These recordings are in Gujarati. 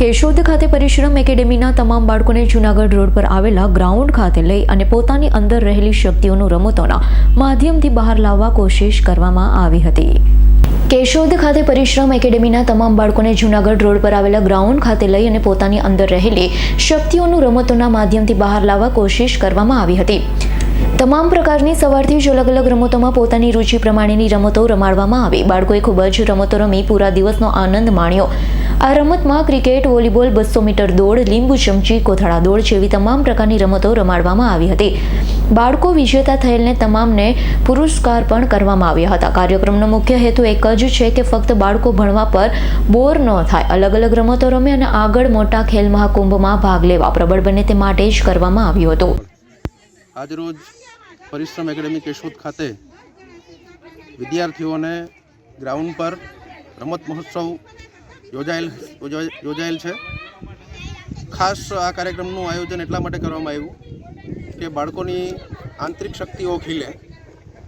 કેશોદ ખાતે પરિશ્રમ એકેડેમીના તમામ બાળકોને જૂનાગઢ રોડ પર આવેલા ગ્રાઉન્ડ ખાતે લઈ અને પોતાની અંદર રહેલી શક્તિઓનું રમતોના માધ્યમથી બહાર લાવવા કોશિશ કરવામાં આવી હતી. કેશોદ ખાતે પરિશ્રમ એકેડેમીના તમામ બાળકોને જૂનાગઢ રોડ પર આવેલા ગ્રાઉન્ડ ખાતે લઈ અને પોતાની અંદર રહેલી શક્તિઓનું રમતોના માધ્યમથી બહાર લાવવા કોશિશ કરવામાં આવી હતી. તમામ પ્રકારની સવારથી જ અલગ અલગ રમતોમાં પોતાની રુચિ પ્રમાણેની રમતો રમાડવામાં આવી. બાળકોએ ખૂબ જ રમતો રમી, પૂરા દિવસનો આનંદ માણ્યો. આ રમતમાં ક્રિકેટ, વોલીબોલ બસો મીટર દોડ, લીંબુ ચમચી, કોથળા દોડ જેવી તમામ પ્રકારની રમતો રમાડવામાં આવી હતી. બાળકો વિજેતા થયેલને તમામને પુરસ્કાર પણ કરવામાં આવ્યા હતા. કાર્યક્રમનો મુખ્ય હેતુ એક જ છે કે ફક્ત બાળકો ભણવા પર બોર ન થાય. અલગ અલગ રમતો રમે અને આગળ મોટા ખેલ મહાકુંભમાં ભાગ લેવા પ્રબળ બને તે માટે જ કરવામાં આવ્યું હતું. આજરોજ પરિશ્રમ એકેડેમી કેશોદ ખાતે વિદ્યાર્થીઓને ગ્રાઉન્ડ પર રમત મહોત્સવ યોજાયેલ યોજા- યોજાયેલ છે. ખાસ આ કાર્યક્રમનું આયોજન એટલા માટે કરવામાં આવ્યું કે બાળકોની આંતરિક શક્તિઓ ખીલે.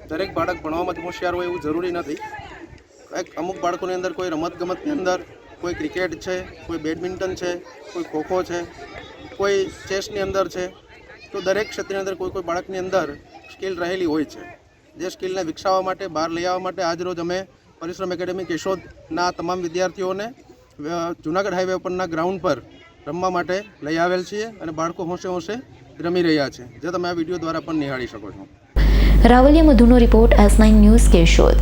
દરેક બાળક ભણવામાં જ હોશિયાર હોય એવું જરૂરી નથી. કંઈક અમુક બાળકોની અંદર કોઈ રમતગમતની અંદર કોઈ ક્રિકેટ છે, કોઈ બેડમિન્ટન છે, કોઈ ખોખો છે, કોઈ ચેસની અંદર છે, તો દરેક ક્ષેત્રની અંદર કોઈ કોઈ બાળકની અંદર સ્કિલ રહેલી હોય છે. જે સ્કિલને વિકસાવવા માટે, બહાર લઈ આવવા માટે આજરોજ અમે પરિશ્રમ એકેડેમી કેશોદના તમામ વિદ્યાર્થીઓને જુનાગઢ હાઈવે ઉપરના ગ્રાઉન્ડ પર રમવા માટે લઈ આવેલ છીએ અને બાળકો હોંશે હોંશે રમી રહ્યા છે, જે તમે આ વીડિયો દ્વારા પણ નિહાળી શકો છો. Ravaliya મધુનો report S nine news Keshod.